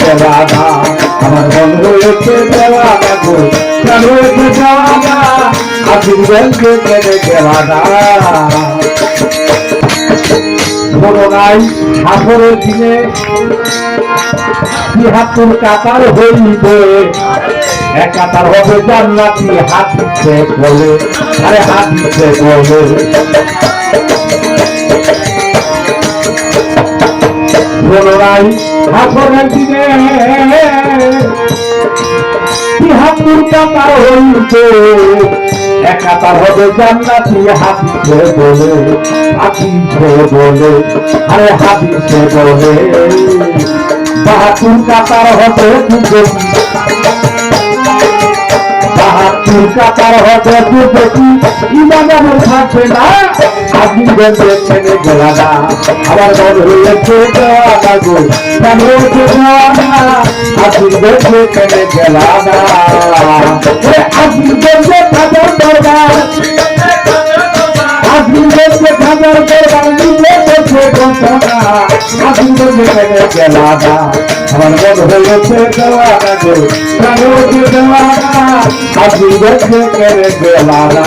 গেলাদা আমার মন রয়েছে দেওয়ানা গো কাতার হইবে এক কাতার হবে জান্নাতি হাতিছে বলে আরে হাতিছে বলে মনে হাফরের দিনে হাতুর কাতার হইবে এক কাতার হবে জান্নাতি হাতিছে বলে হাতিছে বলে আরে হাতিছে বলে বাহাতুর কাতার হবে কাতার হবে না। আপনি বেঁচে ছেড়ে গেলা না। আবার মন হয়েছে দেওয়ানা গো হয়েছে দেওয়ানা আপনি বেঁচে ছেড়ে গেলা না। আপনি বেঁচে থাকার দরকার আপনি বেঁচে থাকার দরকার নিজে বেঁচে ঘটনা আপনি বেঁচে ছেড়ে গেলা না। আমার মন হয়েছে দেওয়ানা গো কেন হয়েছে আপনি বেঁচে ছেড়ে গেলা না।